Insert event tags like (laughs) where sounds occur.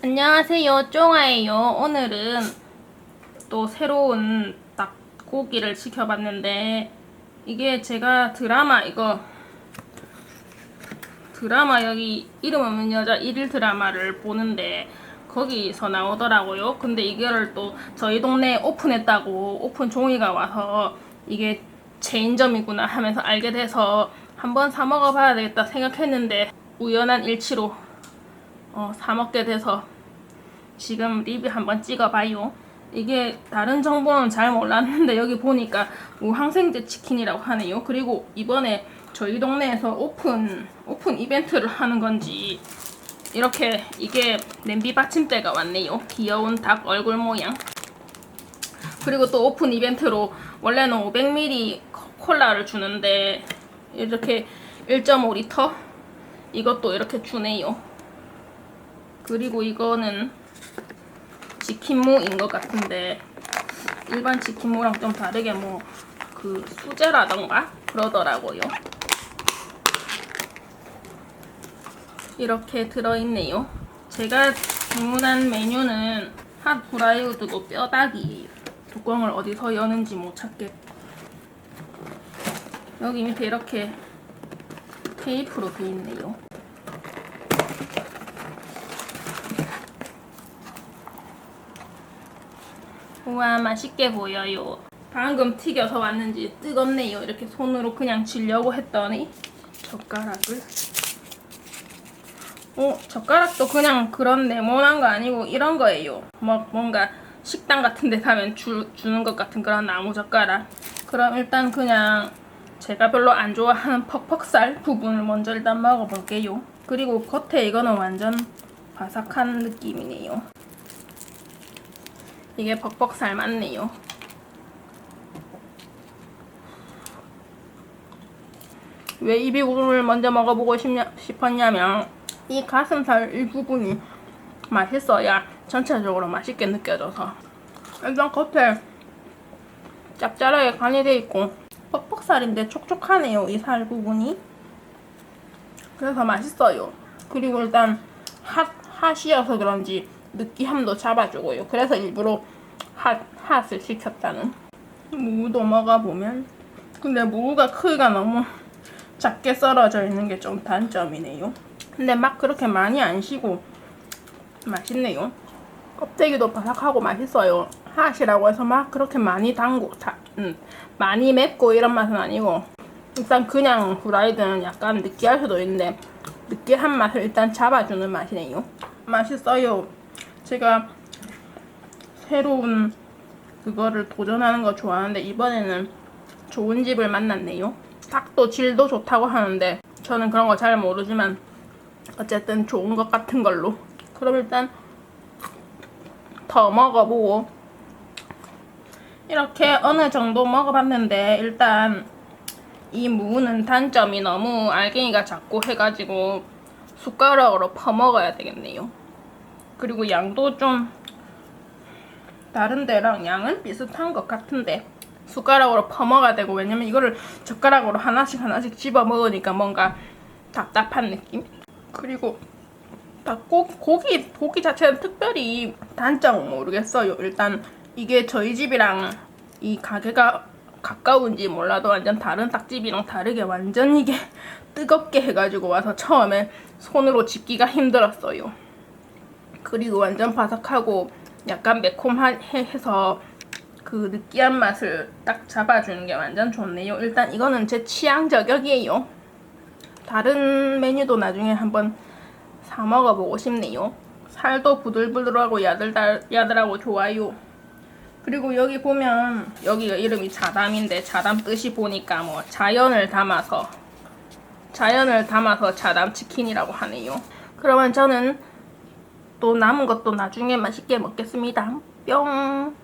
안녕하세요 쫑아예요. 오늘은 또 새로운 닭고기를 시켜봤는데 이게 제가 드라마 이거 드라마 여기 이름 없는 여자 일일 드라마를 보는데 거기서 나오더라고요. 근데 이거를 또 저희 동네에 오픈했다고 오픈 종이가 와서 이게 체인점이구나 하면서 알게 돼서 한번 사 먹어봐야 되겠다 생각했는데 우연한 일치로 어, 사 먹게 돼서 지금 리뷰 한번 찍어봐요. 이게 다른 정보는 잘 몰랐는데 여기 보니까 무항생제 치킨이라고 하네요. 그리고 이번에 저희 동네에서 오픈 오픈 이벤트를 하는 건지 이렇게 이게 냄비 받침대가 왔네요. 귀여운 닭 얼굴 모양. 그리고 또 오픈 이벤트로 원래는 500ml 콜라를 주는데 이렇게 1.5리터 이것도 이렇게 주네요. 그리고 이거는 치킨무인 것 같은데 일반 치킨무랑 좀 다르게 뭐 그 수제라던가 그러더라고요. 이렇게 들어있네요. 제가 주문한 메뉴는 핫 후라이드고 뼈다귀예요. 뚜껑을 어디서 여는지 못 찾겠. 여기 밑에 이렇게 테이프로 돼 있네요. 우와 맛있게 보여요. 방금 튀겨서 왔는지 뜨겁네요. 이렇게 손으로 그냥 쥐려고 했더니 젓가락을 어 젓가락도 그냥 그런 네모난 거 아니고 이런 거예요. 뭐 뭔가 식당 같은 데 가면 주, 주는 것 같은 그런 나무 젓가락. 그럼 일단 그냥 제가 별로 안 좋아하는 퍽퍽살 부분을 먼저 일단 먹어볼게요. 그리고 겉에 이거는 완전 바삭한 느낌이네요. 이게 벅벅살 맞네요. 왜이 부분을 먼저 먹어보고 싶냐, 싶었냐면 이 가슴살 일부분이 맛있어야 전체적으로 맛있게 느껴져서. 일단 겉에 짭짤하게 간이 돼 있고 퍽퍽살인데 촉촉하네요 이 살 부분이. 그래서 맛있어요. 그리고 일단 핫, 핫이어서 그런지 느끼함도 잡아주고요. 그래서 일부러 핫, 핫을 시켰다는. 무도 먹어보면 근데 무가 크기가 너무 작게 썰어져 있는 게 좀 단점이네요. 근데 막 그렇게 많이 안 쉬고 맛있네요. 껍데기도 바삭하고 맛있어요. 핫이라고 해서 막 그렇게 많이 담고 다, 음, 많이 맵고 이런 맛은 아니고 일단 그냥 후라이드는 약간 느끼할 수도 있는데 느끼한 맛을 일단 잡아주는 맛이네요. 맛있어요 제가 새로운 그거를 도전하는 거 좋아하는데 이번에는 좋은 집을 만났네요 닭도 질도 좋다고 하는데 저는 그런 거 잘 모르지만 어쨌든 좋은 것 같은 걸로 그럼 일단 더 먹어보고 이렇게 어느 정도 먹어봤는데 일단 이 무는 단점이 너무 알갱이가 작고 해가지고 숟가락으로 퍼먹어야 되겠네요. 그리고 양도 좀 다른 데랑 양은 비슷한 것 같은데 숟가락으로 퍼먹어야 되고 왜냐면 이거를 젓가락으로 하나씩 하나씩 집어 먹으니까 뭔가 답답한 느낌? 그리고 닭고기 고기 고기 자체는 특별히 단점은 모르겠어요. 일단 이게 저희 집이랑 이 가게가 가까운지 몰라도 완전 다른 닭집이랑 다르게 완전 이게 (laughs) 뜨겁게 해가지고 와서 처음에 손으로 집기가 힘들었어요. 그리고 완전 바삭하고 약간 매콤해서 그 느끼한 맛을 딱 잡아주는 게 완전 좋네요. 일단 이거는 제 취향 저격이에요. 다른 메뉴도 나중에 한번 사 먹어보고 싶네요. 살도 부들부들하고 야들달, 야들하고 좋아요. 그리고 여기 보면 여기가 이름이 자담인데 자담 뜻이 보니까 뭐 자연을 담아서 자연을 담아서 자담 치킨이라고 하네요. 그러면 저는 또 남은 것도 나중에 맛있게 먹겠습니다. 뿅.